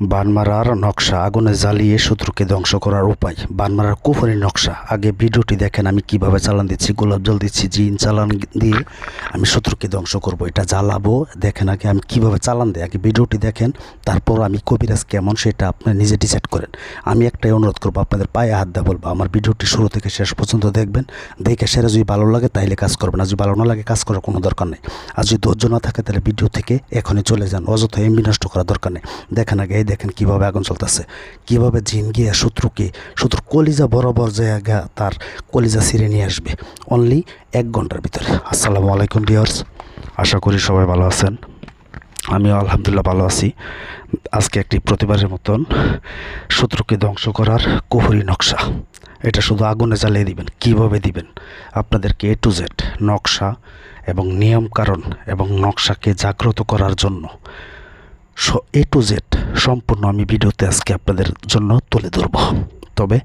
বানমারার নকশা আগুনে জ্বালিয়ে শত্রুকে ধ্বংস করার উপায়। বানমারার কুফরি নকশা। আগে ভিডিওটি দেখেন, আমি কীভাবে চালান দিচ্ছি, গোলাপ জল দিচ্ছি, জিন চালান দিয়ে আমি শত্রুকে ধ্বংস করব, এটা জ্বালাবো। দেখেন আগে আমি কীভাবে চালান দিই, আগে ভিডিওটি দেখেন, তারপর আমি কবিরাজ কেমন সেটা আপনি নিজে ডিসাইড করেন। আমি একটাই অনুরোধ করব, আপনাদের পায়ে হাত দেওয়া বলব, আমার ভিডিওটি শুরু থেকে শেষ পর্যন্ত দেখবেন, দেখে সেরা যদি ভালো লাগে তাইলে কাজ করবেন, আর যদি ভালো না লাগে কাজ করার কোনো দরকার নেই। আর যদি ধৈর্য না থাকে তাহলে ভিডিও থেকে এখনই চলে যান, অযথা এমবি নষ্ট করার দরকার নেই। দেখেন আগে দেখেন কীভাবে আগুন চলতেছে, কীভাবে জিন গিয়ে শত্রুকে, শত্রুর কলিজা বরাবর জায়গা তার কলিজা ছিঁড়ে নিয়ে আসবে অনলি এক ঘণ্টার ভিতরে। আসসালামু আলাইকুম ডিয়ার্স আশা করি সবাই ভালো আছেন। আমিও আলহামদুলিল্লাহ ভালো আছি। আজকে একটি প্রতিবারের মতন শত্রুকে ধ্বংস করার কুহুরি নকশা। এটা শুধু আগুনে জ্বালিয়ে দিবেন, কীভাবে দিবেন? আপনাদেরকে এ টু জেড নকশা এবং নিয়ম কারণ এবং নকশাকে জাগ্রত করার জন্য। এ টু জেড সম্পূর্ণ আমি ভিডিওতে আজকে আপনাদের জন্য তুলে ধরব। তবে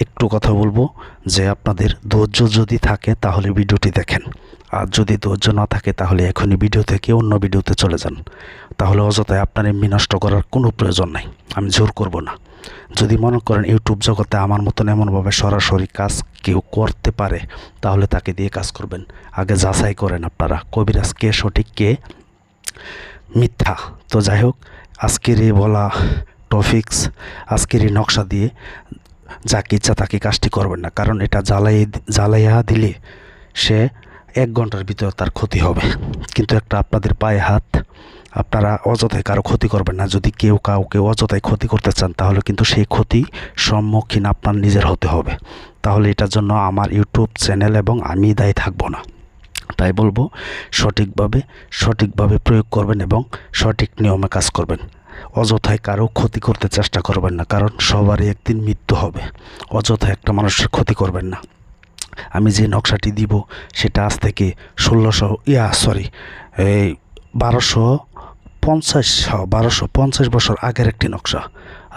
একটু কথা বলব যে আপনাদের ধৈর্য যদি থাকে তাহলে ভিডিওটি দেখেন। আর যদি ধৈর্য না থাকে তাহলে এখনই ভিডিও থেকে অন্য ভিডিওতে চলে যান। তাহলে অযথায় আপনার এমনি নষ্ট করার কোনো প্রয়োজন নাই। আমি জোর করব না। যদি মনে করেন ইউটিউব জগতে আমার মতন এমনভাবে সরাসরি কাজ কেউ করতে পারে, তাহলে তাকে দিয়ে কাজ করবেন। আগে যাচাই করেন আপনারা, কবিরাজ কে, সঠিক কে, মিথ্যা। তো যাই হোক আজকের এই বলা টপিক্স আজকের এই নকশা দিয়ে যাকে ইচ্ছা তাকে কাজটি করবেন না, কারণ এটা জ্বালাই জ্বালাইয়া দিলে সে এক ঘণ্টার ভিতরে তার ক্ষতি হবে। কিন্তু একটা আপনাদের পায়ে হাত, আপনারা অযথায় কারও ক্ষতি করবেন না। যদি কেউ কাউকে অযথায় ক্ষতি করতে চান, তাহলে কিন্তু সেই ক্ষতি সম্মুখীন আপনার নিজের হতে হবে। তাহলে এটার জন্য আমার ইউটিউব চ্যানেল এবং আমি দায়ী থাকব না। তাই বলব, সঠিকভাবে সঠিকভাবে প্রয়োগ করবেন এবং সঠিক নিয়মে কাজ করবেন। অযথায় কারও ক্ষতি করতে চেষ্টা করবেন না, কারণ সবারই একদিন মৃত্যু হবে। অযথায় একটা মানুষের ক্ষতি করবেন না। আমি যে নকশাটি দিব সেটা আজ থেকে ষোলোশো, ইয়া সরি এই বারোশো পঞ্চাশ বারোশো পঞ্চাশ বছর আগের একটি নকশা।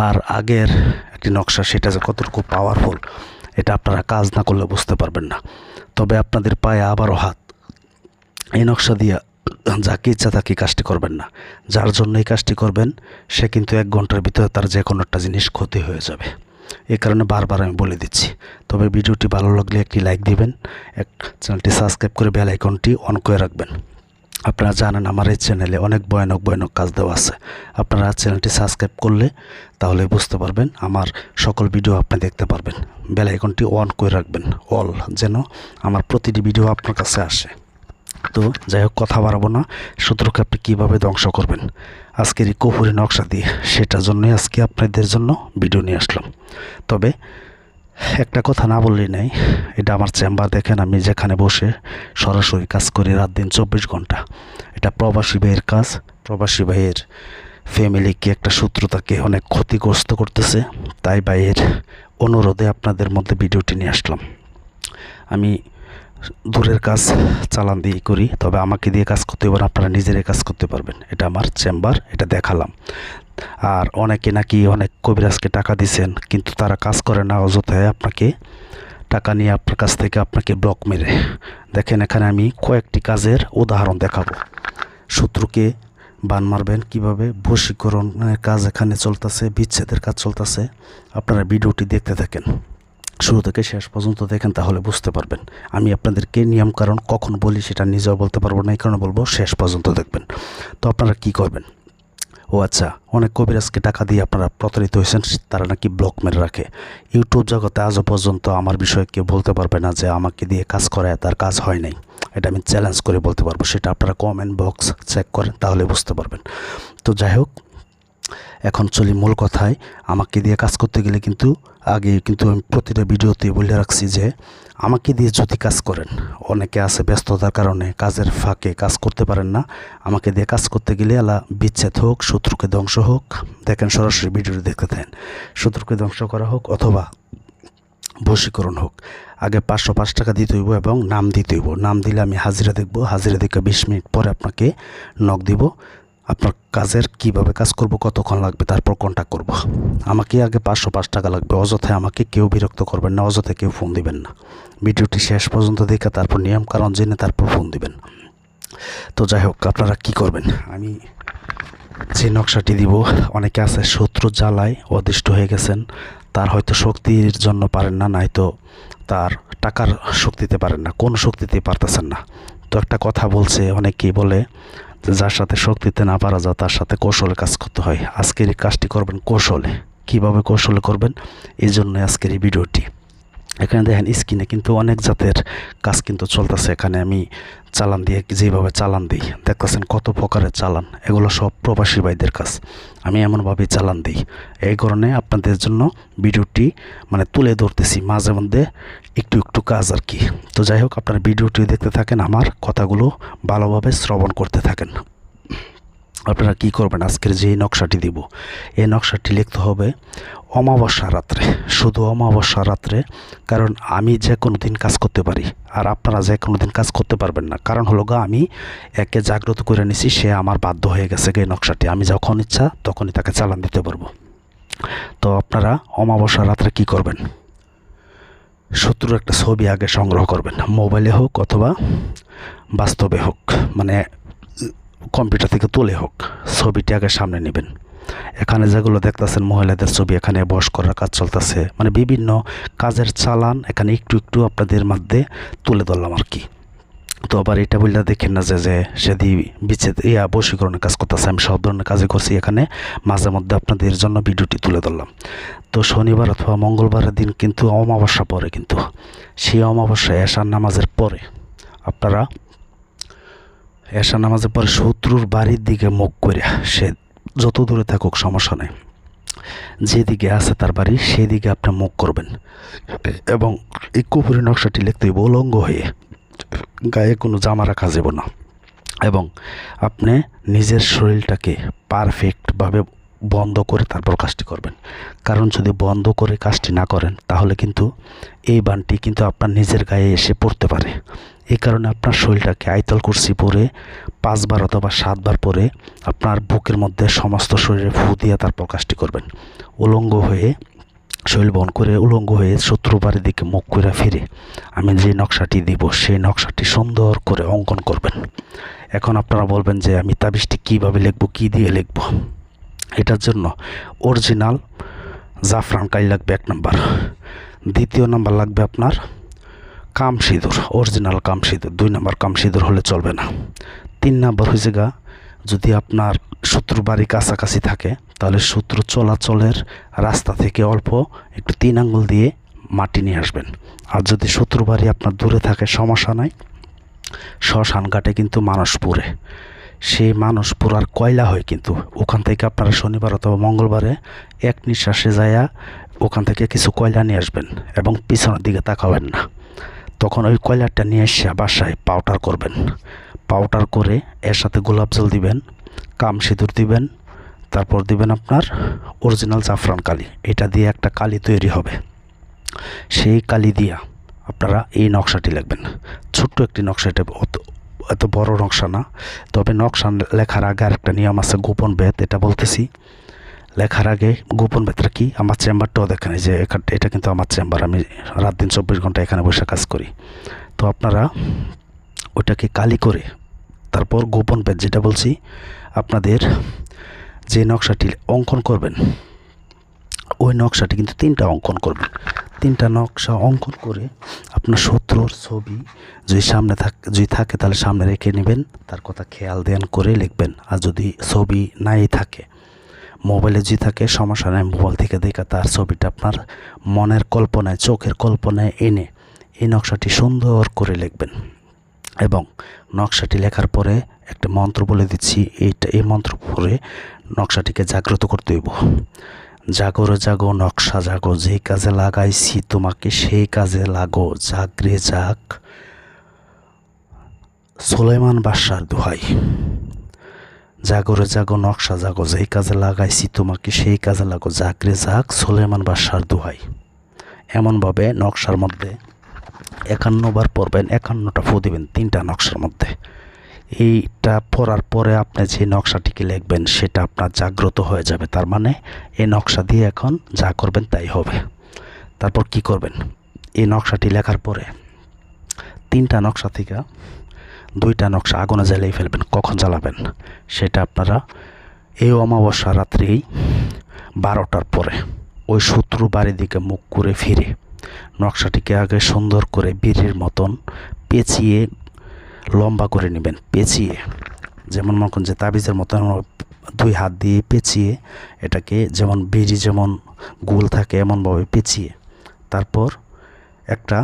আর আগের একটি নকশা সেটা যে কতটুকু পাওয়ারফুল এটা আপনারা কাজ না করলে বুঝতে পারবেন না। তবে আপনাদের পায়ে আবারও হাত এই নকশা দিয়া যাকে ইচ্ছা তাকে কাজটি করবেন না। যার জন্য এই কাজটি করবেন, সে কিন্তু এক ঘণ্টার ভিতরে তার যে কোনো একটা জিনিস ক্ষতি হয়ে যাবে। এই কারণে বারবার আমি বলে দিচ্ছি, তবে ভিডিওটি ভালো লাগলে একটি লাইক দিবেন, এক চ্যানেলটি সাবস্ক্রাইব করে বেল আইকনটি অন করে রাখবেন। আপনারা জানেন আমার এই চ্যানেলে অনেক ভয়ানক ভয়ানক কাজ দেওয়া আছে। আপনারা চ্যানেলটি সাবস্ক্রাইব করলে তাহলে বুঝতে পারবেন, আমার সকল ভিডিও আপনি দেখতে পারবেন। বেল আইকনটি অন করে রাখবেন, অল যেন আমার প্রতিটি ভিডিও আপনার কাছে আসে। তো যাই হোক, কথা বাড়াবো না। শত্রুকে আপনি কীভাবে ধ্বংস করবেন? আজকের এই কপুরি নকশা দিয়ে সেটার জন্যই আজকে আপনাদের জন্য ভিডিও নিয়ে আসলাম। তবে একটা কথা না বললেই নাই, এটা আমার চেম্বার দেখেন, আমি যেখানে বসে সরাসরি কাজ করি রাত দিন চব্বিশ ঘণ্টা। এটা প্রবাসী ভাইয়ের কাজ, প্রবাসী ভাইয়ের ফ্যামিলিকে একটা শত্রুতাকে অনেক ক্ষতিগ্রস্ত করতেছে, তাই ভাইয়ের অনুরোধে আপনাদের মধ্যে ভিডিওটি নিয়ে আসলাম। আমি দূরের কাজ চালান দিয়ে করি, তবে আমাকে দিয়ে কাজ করতে পারেন আপনারা নিজেরাই কাজ করতে পারবেন। এটা আমার চেম্বার, এটা দেখালাম। আর অনেকে নাকি অনেক কবিরাজকে টাকা দিছেন, কিন্তু তারা কাজ করে না, অযথায় আপনাকে টাকা নিয়ে আপনার কাছ থেকে আপনাকে ব্লক মেরে। দেখেন, এখানে আমি কয়েকটি কাজের উদাহরণ দেখাবো। শত্রুকে বান মারবেন কীভাবে, বশীকরণের কাজ এখানে চলতেছে, বিচ্ছেদের কাজ চলতেছে। আপনারা ভিডিওটি দেখতে থাকেন। শুরু থেকে শেষ পর্যন্ত দেখেন, তাহলে বুঝতে পারবেন। আমি আপনাদেরকে নিয়ম কারণ কখন বলি সেটা নিজেও বলতে পারব না, এই কারণে বলব শেষ পর্যন্ত দেখবেন। তো আপনারা কি করবেন? ও আচ্ছা অনেক কবিরাজকে টাকা দিয়ে আপনারা প্রতারিত হয়েছেন, তারা নাকি ব্লক মেরে রাখে। ইউটিউব জগতে আজও পর্যন্ত আমার বিষয়ে কেউ বলতে পারবে না যে আমাকে দিয়ে কাজ করায় তার কাজ হয় নাই। এটা আমি চ্যালেঞ্জ করে বলতে পারব, সেটা আপনারা কমেন্ট বক্স চেক করেন, তাহলে বুঝতে পারবেন। তো যাই হোক এখন চলি মূল কথায়। আমাকে দিয়ে কাজ করতে গেলে কিন্তু আগে কিন্তু আমি প্রতিটা ভিডিওতে বলে রাখছি যে, আমাকে দিয়ে যদি কাজ করেন, অনেকে আছে ব্যস্ততার কারণে কাজের ফাঁকে কাজ করতে পারেন না। আমাকে দিয়ে কাজ করতে গেলে আলা বিচ্ছেদ হোক, শত্রুকে ধ্বংস হোক, দেখেন সরাসরি ভিডিওটি দেখতে থাকেন, শত্রুকে ধ্বংস করা হোক অথবা বশীকরণ হোক। আগে পাঁচশো পাঁচ টাকা দিতে হইব এবং নাম দিতে হইব। নাম দিলে আমি হাজিরা দেখব, হাজিরা দেখে বিশ মিনিট পরে আপনাকে নখ দিব। আপনার কাজের কীভাবে কাজ করব, কতক্ষণ লাগবে, তারপর কন্ট্যাক্ট করব? আমাকে আগে পাঁচশো পাঁচ টাকা লাগবে, অযথায় আমাকে কেউ বিরক্ত করবেন না, অযথায় কেউ ফোন দিবেন না। ভিডিওটি শেষ পর্যন্ত দেখে তারপর নিয়ম কারণ জেনে তারপর ফোন দিবেন। তো যাই হোক, আপনারা কি করবেন? আমি যে নকশাটি দিব, অনেকে আছে শত্রু জ্বালায় অদৃষ্ট হয়ে গেছেন, তার হয়তো শক্তির জন্য পারেন না, নয়তো তার টাকার শক্তিতে পারেন না, কোন শক্তিতে পারতেছেন না। তো একটা কথা বলছে, অনেকেই বলে যার সাথে শক্তিতে না পারা যায়, তার সাথে কৌশলে কাজ করতে হয়। আজকের এই কাজটি করবেন কৌশলে। কীভাবে কৌশলে করবেন? এই জন্য আজকের এই ভিডিওটি। এখানে দেখেন স্কিনে কিন্তু অনেক জাতের কাজ কিন্তু চলতেছে। এখানে আমি চালান দিয়ে যেভাবে চালান দিই, দেখতেছেন কত প্রকারের চালান, এগুলো সব প্রবাসী ভাইদের কাজ। আমি এমনভাবে চালান দিই। এই কারণে আপনাদের জন্য ভিডিওটি মানে তুলে ধরতেছি, মাঝে মধ্যে একটু একটু কাজ আর কি। তো যাই হোক, আপনার ভিডিওটি দেখতে থাকেন, আমার কথাগুলো ভালোভাবে শ্রবণ করতে থাকেন। আপনারা কি করবেন? আজকের যে নকশাটি দিব, এই নকশাটি লিখতে হবে অমাবস্যা রাত্রে। শুধু অমাবস্যা রাত্রে, কারণ আমি যে কোনো দিন কাজ করতে পারি, আর আপনারা যে কোনো দিন কাজ করতে পারবেন না। কারণ হলো গা, আমি একে জাগ্রত করে নিছি, সে আমার বাধ্য হয়ে গেছে এই নকশাটি। আমি যখন ইচ্ছা, তখনই তাকে চালান দিতে পারব। তো আপনারা অমাবস্যা রাত্রে কি করবেন? শত্রুর একটা ছবি আগে সংগ্রহ করবেন, মোবাইলে হোক অথবা বাস্তবে হোক। মানে কম্পিউটার থেকে তুলে হোক, ছবিটি আগে সামনে নেবেন। এখানে যেগুলো দেখতেছেন মহিলাদের ছবি, এখানে বস করার কাজ চলতেছে। মানে বিভিন্ন কাজের চালান এখানে একটু একটু আপনাদের মধ্যে তুলে ধরলাম আর কি। তো আবার এটা বললে দেখেন না যে যে সেদি বিচ্ছেদ, ইয়া বশীকরণের কাজ করতেছে, আমি সব ধরনের কাজে করছি এখানে। মাঝে মধ্যে আপনাদের জন্য ভিডিওটি তুলে ধরলাম। তো শনিবার অথবা মঙ্গলবারের দিন কিন্তু অমাবস্যা পরে কিন্তু। সেই অমাবস্যা এশার নামাজের পরে আপনারা এশা নামাজের পরে শত্রুর বাড়ির দিকে মুখ করে সে যত দূরে থাকুক সমস্যা নেই। যেদিকে আছে তার বাড়ি, সেদিকে আপনি মুখ করবেন। এবং এই কুপুরি নকশাটি লিখতে হইব হয়ে। গায়ে কোনো জামা রাখা যাব না। এবং আপনি নিজের শরীরটাকে পারফেক্টভাবে বন্ধ করে তারপর কাজটি করবেন। কারণ যদি বন্ধ করে কাজটি না করেন, তাহলে কিন্তু এই বানটি কিন্তু আপনার নিজের গায়ে এসে পড়তে পারে। এই কারণে আপনার শরীরটাকে আইতল কুর্সি পরে, পাঁচবার অথবা সাতবার পরে আপনার বুকের মধ্যে সমস্ত শরীরে ফু দিয়ে তারপর কাজটি করবেন। উলঙ্গ হয়ে শরীর বহন করে, উলঙ্গ হয়ে শত্রু বাড়ির দিকে মুখ করে ফিরে আমি যে নকশাটি দিব, সেই নকশাটি সুন্দর করে অঙ্কন করবেন। এখন আপনারা বলবেন যে আমি তাবিজটি কীভাবে লিখব, কী দিয়ে লিখব? এটার জন্য অরিজিনাল জাফরান কালি লাগবে এক নাম্বার। দ্বিতীয় নাম্বার লাগবে আপনার কাম সিঁদুর অরিজিনাল কাম সিঁদুর দুই নাম্বার কাম সিঁদুর হলে চলবে না। তিন নাম্বার হয়েছে গা, যদি আপনার শত্রু বাড়ি কাছাকাছি থাকে, তাহলে শত্রু চলাচলের রাস্তা থেকে অল্প একটু তিন আঙ্গুল দিয়ে মাটি নিয়ে আসবেন। আর যদি শত্রু বাড়ি আপনার দূরে থাকে, সমস্যা নাই। শ্মশান ঘাটে কিন্তু মানুষ পুরে সেই মানুষ পুরার কয়লা হয় কিন্তু, ওখান থেকে আপনারা শনিবার অথবা মঙ্গলবারে এক নিঃশ্বাসে যায়া ওখান থেকে কিছু কয়লা নিয়ে আসবেন এবং পিছনের দিকে তাকাবেন না। তখন ওই কয়লাটা নিয়ে এসে বাসায় পাউডার করবেন। পাউডার করে এর সাথে গোলাপ জল দিবেন, কাম সিঁদুর দিবেন, তারপর দিবেন আপনার অরিজিনাল জাফরান কালি। এটা দিয়ে একটা কালি তৈরি হবে। সেই কালি দিয়া আপনারা এই নকশাটি লিখবেন। ছোট্ট একটি নকশা, এটা এত বড় নকশা না। তবে নকশা লেখার আগে আরেকটা নিয়ম আছে, গোপন বেদ এটা বলতেছি। লেখার আগে গোপন বেদটা কি আমার চেম্বারটাও দেখেন যে এটা কিন্তু আমার চেম্বার। আমি রাত দিন চব্বিশ ঘণ্টা এখানে বসে কাজ করি। তো আপনারা ওটাকে কালি করে তারপর গোপন বেদ যেটা বলছি, আপনাদের যে নকশাটি অঙ্কন করবেন, ওই নকশাটি কিন্তু তিনটা অঙ্কন করবেন। তিনটা নকশা অঙ্কন করে আপনার শত্রুর ছবি যদি সামনে থাক যদি থাকে তাহলে সামনে রেখে নেবেন, তার কথা খেয়াল দেন করে লিখবেন। আর যদি ছবি নাই থাকে মোবাইলে যে থাকে, সমস্যা নেই, মোবাইল থেকে দেখা তার ছবিটা আপনার মনের কল্পনায়, চোখের কল্পনায় এনে এই নকশাটি সুন্দর করে লিখবেন। এবং নকশাটি লেখার পরে একটা মন্ত্র বলে দিচ্ছি, এইটা, এই মন্ত্র পরে নকশাটিকে জাগ্রত করতে হইব। জাগর জাগো নকশা, জাগো যে কাজে লাগাইছি তোমাকে, সেই কাজে লাগো, জাগরে জাগ সোলেমান বাদশার দোহাই। জাগরে জাগো নকশা, জাগো যেই কাজে লাগাইছি তোমাকে সেই কাজে লাগো। জাগরে জাগ সোলেমান বাদশার দোহাই। এমনভাবে নকশার মধ্যে একান্ন বার পড়বেন, একান্নটা ফু দেবেন, তিনটা নকশার মধ্যে। এইটা পড়ার পরে আপনি যে নকশাটিকে লিখবেন, সেটা আপনার জাগ্রত হয়ে যাবে। তার মানে এই নকশা দিয়ে এখন যা করবেন তাই হবে। তারপর কি করবেন? এই নকশাটি লেখার পরে তিনটা নকশা থেকে দুইটা নকশা আগুনে জ্বালিয়ে ফেলবেন, কখন জ্বালাবেন? সেটা আপনারা এই অমাবস্যা রাত্রেই বারোটার পরে ওই শত্রু বাড়ির দিকে মুখ করে ফিরে, নকশাটিকে আগে সুন্দর করে বিড়ির মতন পেঁচিয়ে লম্বা করে নেবেন, পেঁচিয়ে, যেমন মনে করেন যে তাবিজের মতন দুই হাত দিয়ে পেঁচিয়ে এটাকে যেমন বিড়ি যেমন গোল থাকে এমনভাবে পেঁচিয়ে, তারপর একটা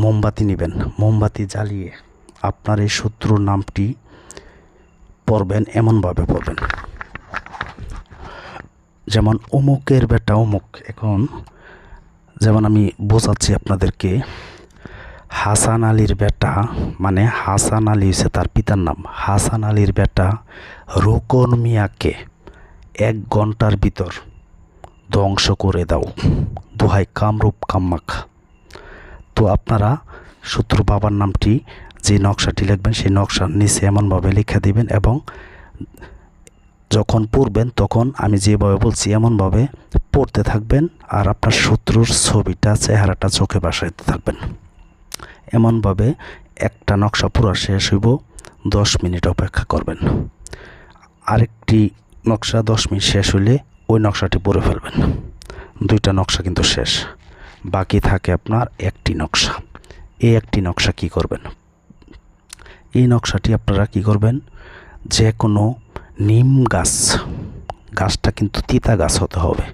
মোমবাতি নেবেন, মোমবাতি জ্বালিয়ে আপনার এই শত্রুর নামটি পড়বেন, এমনভাবে পড়বেন। যেমন অমুকের বেটা অমুক, এখন যেমন আমি বোঝাচ্ছি আপনাদেরকে, হাসান আলীর বেটা মানে হাসান আলী হচ্ছে তার পিতার নাম, হাসান আলীর বেটা রোকন মিয়াকে এক ঘণ্টার ভিতর ধ্বংস করে দাও। দোহাই কামরূপ কাম্মাক। তো আপনারা শত্রু বাবার নামটি যে নকশাটি লিখবেন, সেই নকশার নিচে এমনভাবে লিখে দিবেন এবং যখন পড়বেন তখন আমি যেভাবে বলছি এমনভাবে পড়তে থাকবেন আর আপনার শত্রুর ছবিটা, চেহারাটা চোখে বাসাইতে থাকবেন। এমনভাবে একটা নকশা পুরো শেষ হইব, দশ মিনিট অপেক্ষা করবেন। আরেকটি নকশা দশ মিনিট শেষ হইলে ওই নকশাটি পরে ফেলবেন। দুইটা নকশা কিন্তু শেষ। বাকি থাকে আপনার একটি নকশা। এই একটি নকশা কি করবেন? এই নকশাটি আপনারা কি করবেন? যে কোনো নিম গাছ, গাছটা কিন্তু তিতা গাছ হতে হবে।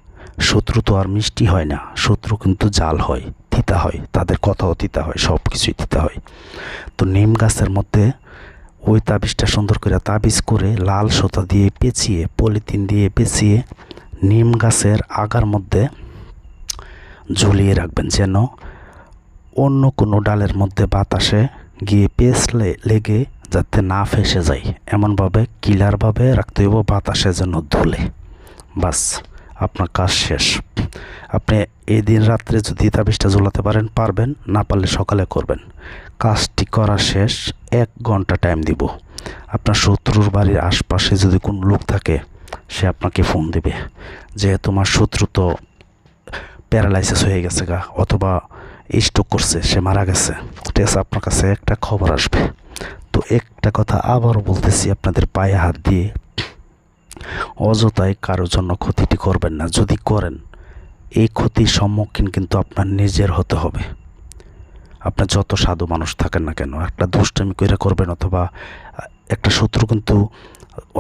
শত্রু তো আর মিষ্টি হয় না, শত্রু কিন্তু জাল হয়, তিতা হয়, তাদের কথাও তিতা হয়, সব কিছুই তিতা হয়। তো নিম গাছের মধ্যে ওই তাবিজটা সুন্দর করে তাবিজ করে লাল সুতা দিয়ে পেঁচিয়ে, পলিথিন দিয়ে পেঁচিয়ে নিম গাছের আগার মধ্যে ঝুলিয়ে রাখবেন যেন অন্য কোনো ডালের মধ্যে বাতাসে গিয়ে পেঁচলে লেগে যাতে না ফেসে যায়। এমনভাবে কিলারভাবে রাখতে হইব বাতাসে যেন ধুলে। বাস, আপনার কাজ শেষ। আপনি এই দিন রাত্রে যদি তাবিজটা ঝোলাতে পারেন, পারবেন, না পারলে সকালে করবেন। কাজটি করা শেষ, এক ঘণ্টা টাইম দিব। আপনার শত্রুর বাড়ির আশপাশে যদি কোনো লোক থাকে, সে আপনাকে ফোন দেবে। যে তোমার শত্রু তো প্যারালাইসিস হয়ে গেছে গা, অথবা স্ট্রোক করছে, সে মারা গেছে। ঠিক আছে, আপনার কাছে একটা খবর আসবে। তো একটা কথা আবারও বলতেছি, আপনাদের পায়ে হাত দিয়ে অযথায় কারোর জন্য ক্ষতিটি করবেন না। যদি করেন, এই ক্ষতির সম্মুখীন কিন্তু আপনার নিজের হতে হবে। আপনার যত সাধু মানুষ থাকেন না কেন, একটা দুষ্টামি করে করবেন অথবা একটা শত্রু কিন্তু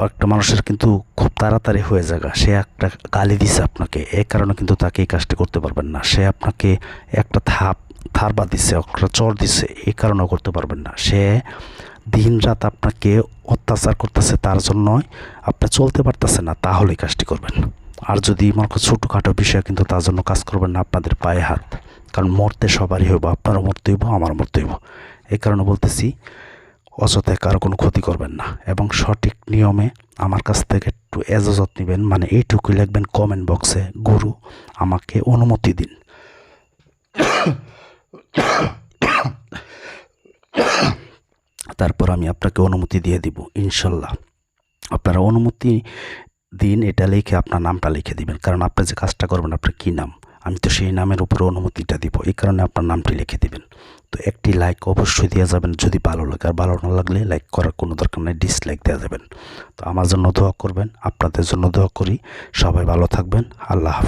একটা মানুষের কিন্তু খুব তাড়াতাড়ি হয়ে যাবে সে একটা গালি দিছে আপনাকে এই কারণে কিন্তু তাকে এই কাজটি করতে পারবেন না। সে আপনাকে একটা থাপ, থারবা দিছে, একটা চর দিছে এই কারণেও করতে পারবেন না। সে দিন রাত আপনাকে অত্যাচার করতেছে, তার জন্যই আপনি চলতে পারতেছে না, তাহলে কাজটি করবেন। আর যদি মনে করেন ছোটোখাটো বিষয়, কিন্তু তার জন্য কাজ করবেন না, আপনাদের পায়ে হাত। কারণ মরতে সবারই হইব, আপনারও মরতে হইব আমার মরতে হইব। এই কারণে বলতেছি অযথায় কারও কোনো ক্ষতি করবেন না এবং সঠিক নিয়মে আমার কাছ থেকে একটু এজাজত নেবেন মানে এইটুকুই লিখবেন কমেন্ট বক্সে গুরু, আমাকে অনুমতি দিন। তারপর আমি আপনাকে অনুমতি দিয়ে দিব, ইনশাল্লাহ। আপনারা অনুমতি দিন, এটা লিখে আপনার নামটা লিখে দিবেন। কারণ আপনি যে কাজটা করবেন, আপনার কী নাম? আমি তো সেই নামের উপরে অনুমতিটা দিব, এই কারণে আপনার নামটি লিখে দিবেন। তো একটি লাইক অবশ্যই দেওয়া যাবেন, যদি ভালো লাগে। আর ভালো না লাগলে লাইক করার কোনো দরকার নেই ডিসলাইক দেওয়া যাবেন। তো আমার জন্য দোয়া করবেন, আপনাদের জন্য দোয়া করি। সবাই ভালো থাকবেন, আল্লাহ হাফেজ।